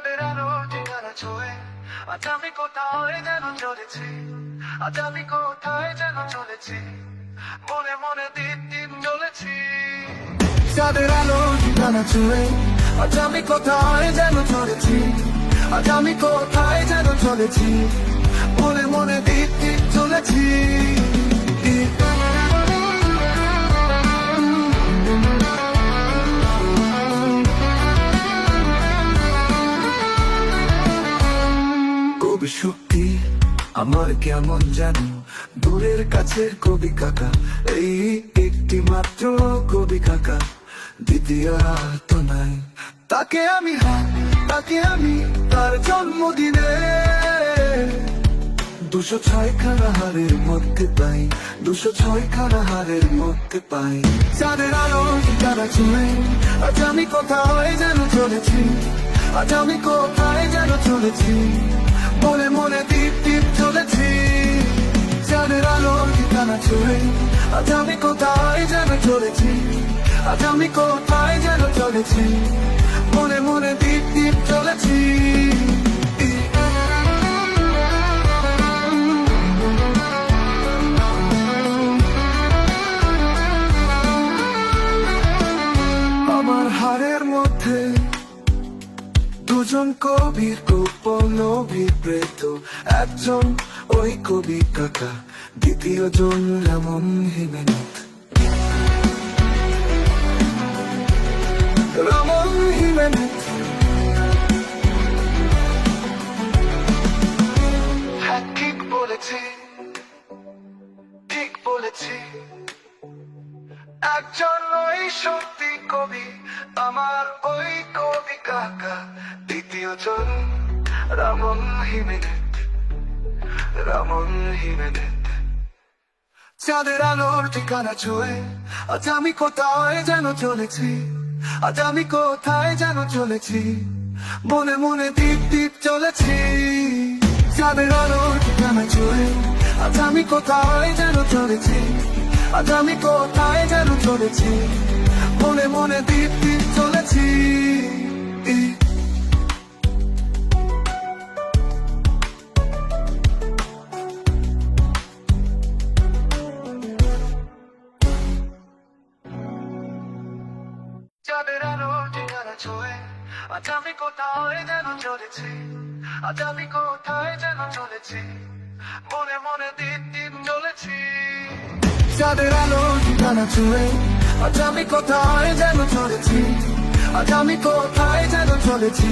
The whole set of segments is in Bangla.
চাঁদের আলো ঠিকানা আজ আমি কোথায় যেন চলেছি? আজ আমি কোথায় যেন চলেছি? মনে মনে দিন দিন চলেছি চাঁদের আলো ঠিকানা ছুঁয়ে আজ আমি কোথায় যেন চলেছি? আজ আমি কোথায় যেন চলেছি? মনে মনে দিন দিন চলেছি আমার কেমন জানো দূরের কাছের কবি কাকা। এই একটি মাত্র কবি কাকা। দ্বিতীয় তো নাই। তাকে আমি হাত তাকে আমি তার জন্মদিনে। দুশো ছয় খানা হারের মধ্যে পাই, দুশো ছয় খানা হারের মধ্যে পাই। চাঁদের আলো তারা চলে আজ আমি কোথায় যেন চলেছি? আজ আমি কোথায় যেন চলেছি? মনে মনে দীপ দীপ চলেছি চাঁদের আলো ঠিকানা চলে আজ আমি কোথায় যেন চলেছি? আজ আমি কোথায় যেন চলেছি? মনে মনে দীপ দীপ চলেছি একজন ওই কবি কাকা, দ্বিতীয় জন রামন হিমেনাথ। রামন হিমেনাথ। হ্যাঁ ঠিক বলেছি। একজন ওই সত্যি কবি, আমার ওই কবি কাকা, দ্বিতীয় জন রামন হিমেনেত রামন হিমেনেত চাঁদের আলোর ঠিকানা ছুঁয়ে আজ আমি কোথায় যেন চলেছি আজ আমি কোথায় যেন চলেছি মনে মনে দীপ দীপ চলেছি চাঁদের আলোর ঠিকানা ছুঁয়ে আজ আমি কোথায় যেন চলেছি আজ আমি কোথায় যেন চলেছি মনে মনে দীপ দীপ চলেছি কোথায় যেন চলেছি? আজ আমি কোথায় যেন চলেছি? মনে মনে দিন দিন চলেছি চাঁদের আলো ঠিকানা ছুঁয়ে আজ আমি কোথায় যেন চলেছি? আজ আমি কোথায় যেন চলেছি?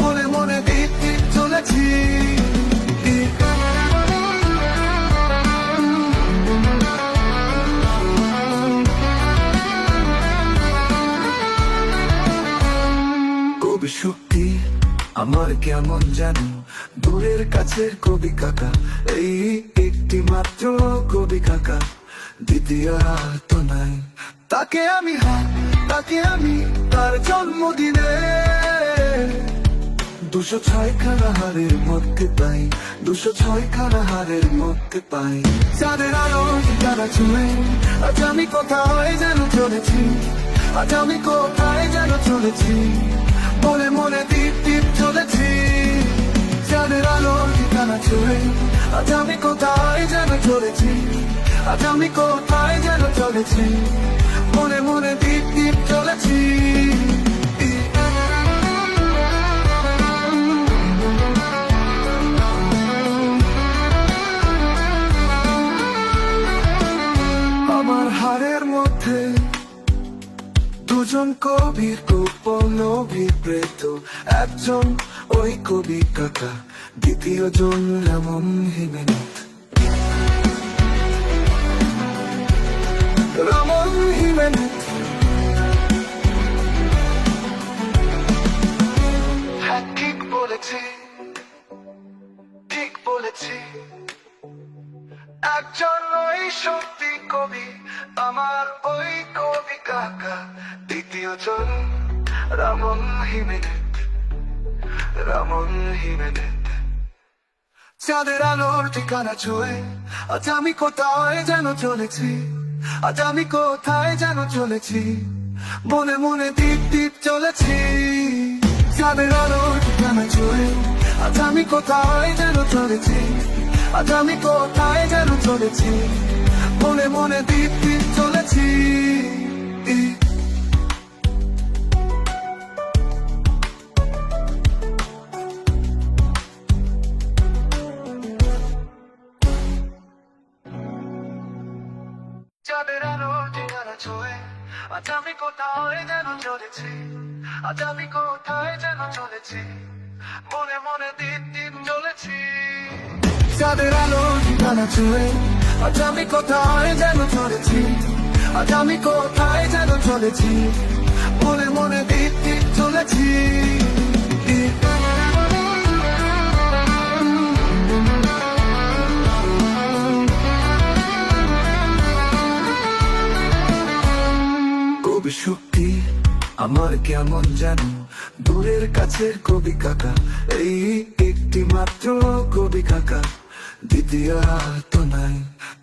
মনে মনে দিন দিন চলেছি আমার কেমন জানো দূরের কাছের কবি কাকা। এই একটি মাত্র কবি কাকা। দ্বিতীয় নাই। তাকে আমি হাত তাকে আমি তার জন্মদিনে দুশো ছয় খানা হারের মধ্যে পাই, দুশো ছয় খানা হারের মধ্যে পাই। চাঁদের আলো তারা ছুঁয়ে, আজ আমি কোথায় যেন চলেছি? আজ আমি কোথায় যেন চলেছি? মনে মনে দীপ দীপ চলেছি চাঁদের আলো ঠিকানা ছুঁয়ে, আজ আমি কোথায় যেন চলেছি? আজ আমি কোথায় যেন চলেছি? মনে মনে দীপ দীপ চলেছি। দুজন কবির গোপন অভিপ্রেত একজন ওই কবি কাকা দ্বিতীয় জন রামন হিমেনাথ। রামন হিমেনাথ। হ্যাঁ ঠিক বলেছি। একজন ওই সত্যি কবি, আমার চাঁদের আলোর ঠিকানা ছুঁয়ে, আজ আমি কোথায় যেন চলেছি? আজ আমি কোথায় যেন চলেছি? মনে মনে দীপ দীপ চলেছি। চাঁদের আলোর ঠিকানা ছুঁয়ে, আজ আমি কোথায় যেন চলেছি? আজ আমি কোথায় যেন চলেছি? মনে মনে দ্বীপ দ্বীপ চলেছি। কোথায় যেন চলেছি? আজ আমি কোথায় যেন চলেছি? মনে মনে দিন দিন চলেছি চাঁদের আলো ঠিকানা ছুঁয়ে আজ আমি কোথায় যেন চলেছি? আজ আমি কোথায় যেন চলেছি? মনে মনে দিন দিন চলেছি শক্তি আমার কেমন জানো দূরের কাছের কবি কাকা, এই একটি মাত্র কবি কাকা। দ্বিতীয় তো নাই।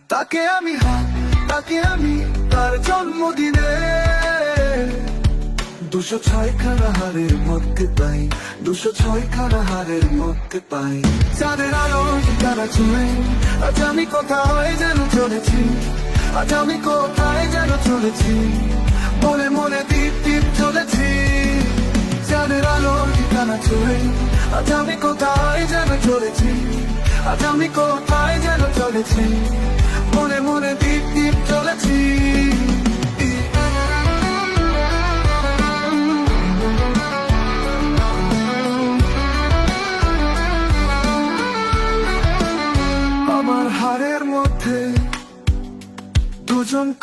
তাকে আমি হাত তাকে আমি তার জন্মদিনে। দুশো ছয় খানা হারের মধ্যে পাই, দুশো ছয় খানা হারের মধ্যে পাই। চাঁদের আলো তারা ছুঁয়ে, আজ আমি কোথায় যেন চলেছি? আজ আমি কোথায় যেন চলেছি? মনে মনে দীপ দীপ চলেছি। চাঁদের আলো ঠিকানা ছুঁয়ে আজ আমি কোথায় যেন চলেছি? আজ আমি কোথায় যেন চলেছি? মনে মনে দীপ দীপ চলেছি।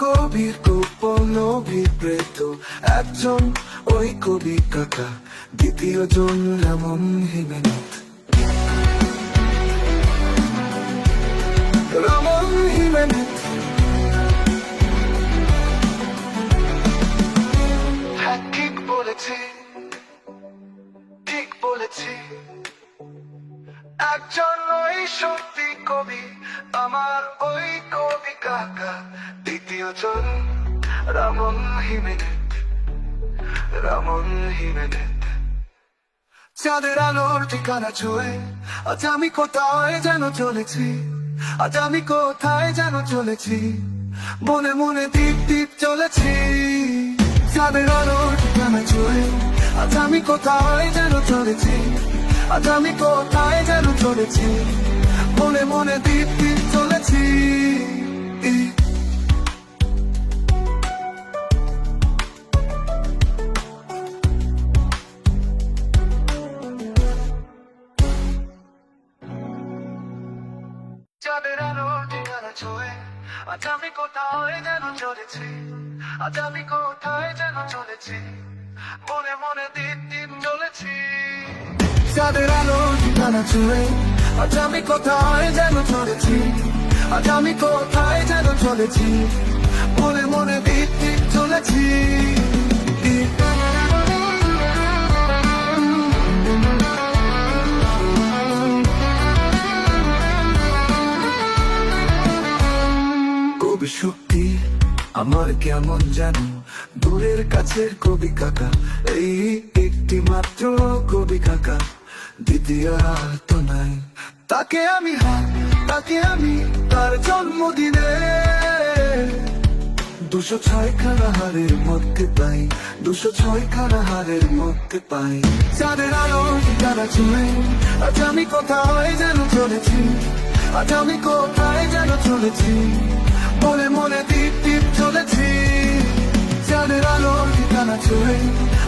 কবির গোপন অভিপ্রেত। একজন ওই কবি কাকা দ্বিতীয় জন রামন হিমেনাথ। রামন হিমেনাথ জন রামন হিমেনেত রামন হিমেনেত চাঁদের ঠিকানা ছুঁয়ে, আজ আমি কোথায় যেন চলেছি? আজ আমি কোথায় যেন চলেছি? মনে মনে দীপ দীপ চলেছি। চাঁদের আলোর ঠিকানা ছুঁয়ে, আজ আমি কোথায় যেন চলেছি? আজ আমি কোথায় যেন চলেছি? মনে মনে দীপ দীপ চলেছি। চাঁদের আলো ঠিকানা ছুঁয়ে। আজ আমি কোথায় যেন চলেছি? আজ আমি কোথায় যেন চলেছি? মনে মনে দিন দিন চলেছি। চাঁদের আলো ঠিকানা ছুঁয়ে, আজ আমি কোথায় যেন চলেছি? আজ আমি কোথায় যেন চলেছি? মনে মনে দিন দিন কেমন জানো? দূরের কাছের কবি কাকা, এই একটি মাত্র কবি কাকা। দ্বিতীয় আর তো নাই তাকে আমি হাত তাকে আমি তার জন্মদিনে। দুশো ছয় খানা হারের মধ্যে পাই, দুশো ছয় খানা হারের মধ্যে পাই। চাঁদের আলো তারা ছুঁয়ে, আজ আমি কোথায় যেন চলেছি? আজ আমি কোথায় যেন চলেছি? মনে মনে দীপ দীপ চলেছি। চাঁদের আলো ঠিকানা ছুঁয়ে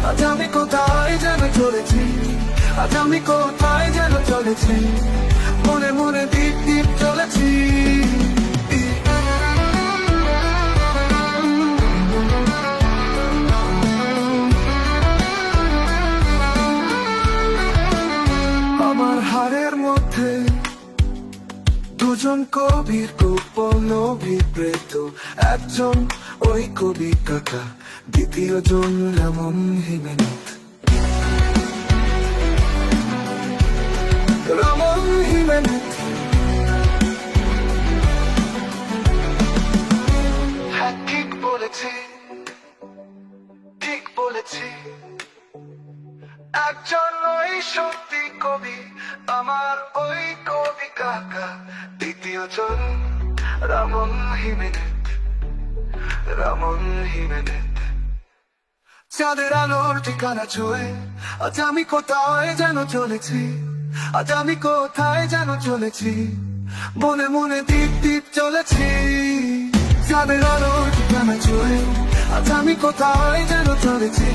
আজ আমি কোথায় যেন চলেছি? আজ আমি কোথায় যেন চলেছি? মনে মনে দীপ দীপ চলেছি আমার হারের মধ্যে দুজন কবির গোপন অভিপ্রেত। একজন ওই কবি কাকা يد لمنهمة لمنهمة حقق ঠিক বলেছি একজন ওই সত্যি কবি আমার ওই কবি কাকা দ্বিতীয়জন রামন হিমেনেত রামন হিমেনেত চাঁদের আলোর ঠিকানা ছুঁয়ে, আজ আমি কোথায় যেন চলেছি? আজ আমি কোথায় যেন চলেছি? মনে মনে দীপ দীপ চলেছি। চাঁদের আলোর ঠিকানা ছুঁয়ে, আজ আমি কোথায় যেন চলেছি?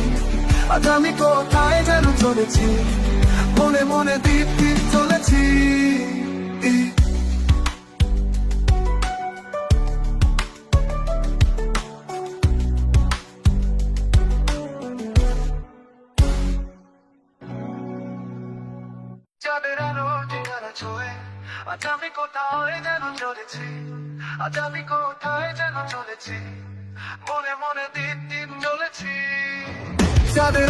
আজ আমি কোথায় যেন চলেছি? মনে মনে দীপ দীপ চলেছি। চাঁদের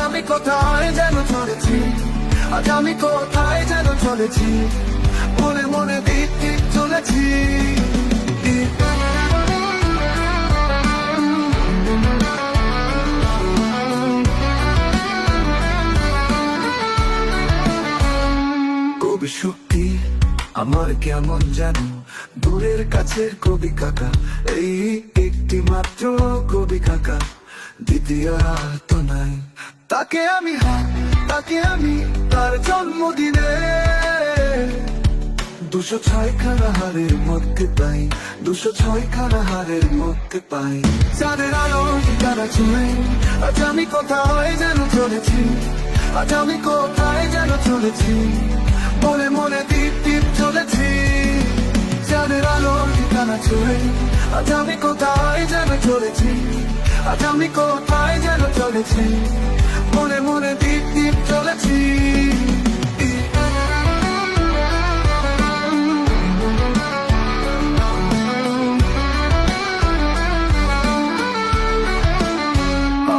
আমি কোথায় যেন চলেছি আজ আমি কোথায় যেন চলেছি মনে মনে দিন চলেছি কবি শক্তি আমার কেমন জানো দূরের কাছের কবি কাকা এই একটি মাত্র কবি কাকা দ্বিতীয় আর তো নাই। তাকে আমি তাকে আমি তার জন্মদিনে। দুশো ছয় খানা হারের মধ্যে পাই, দুশো ছয় খানা হারের মধ্যে পাই। চাঁদের আলো চলে আজ আমি কোথায় যেন চলেছি? আজ আমি কোথায় যেন চলেছি? ঠিকানা চলে, আজ আমি কোথায় যেন চলেছি? আজ আমি কোথায় যেন চলেছি? মনে মনে দীপ দীপ চলেছি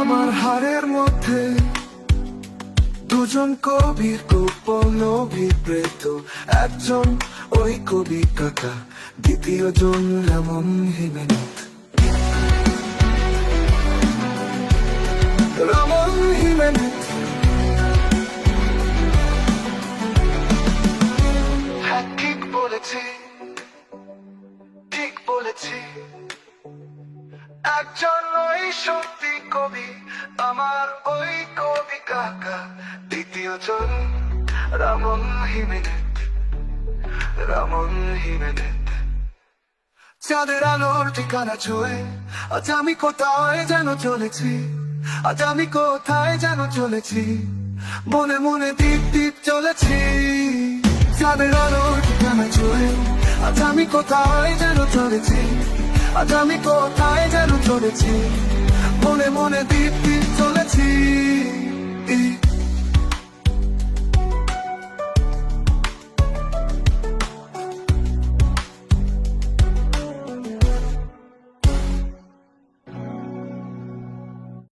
আমার হারের মধ্যে দুজন কবির গোপন অভিপ্রেত, একজন ওই কবি কাকা। দ্বিতীয় জন এমন হিমেনত রমন ঠিক বলেছি। একজন ওই সত্যি কবি, আমার ওই কবি কাকা। দ্বিতীয় জন রামন হিমেনেত রামন হিমেনেত চাঁদের আলোর ঠিকানা ছুঁয়ে, আজ আমি কোথায় যেন চলেছি? আজ আমি কোথায় যেন চলেছি? মনে মনে দীপ দীপ চলেছি। চাঁদের আলোর ঠিকানা ছুঁয়ে, আজ আমি কোথায় যেন চলেছি? আজ আমি কোথায় যেন চলেছি? মনে মনে দীপ দীপ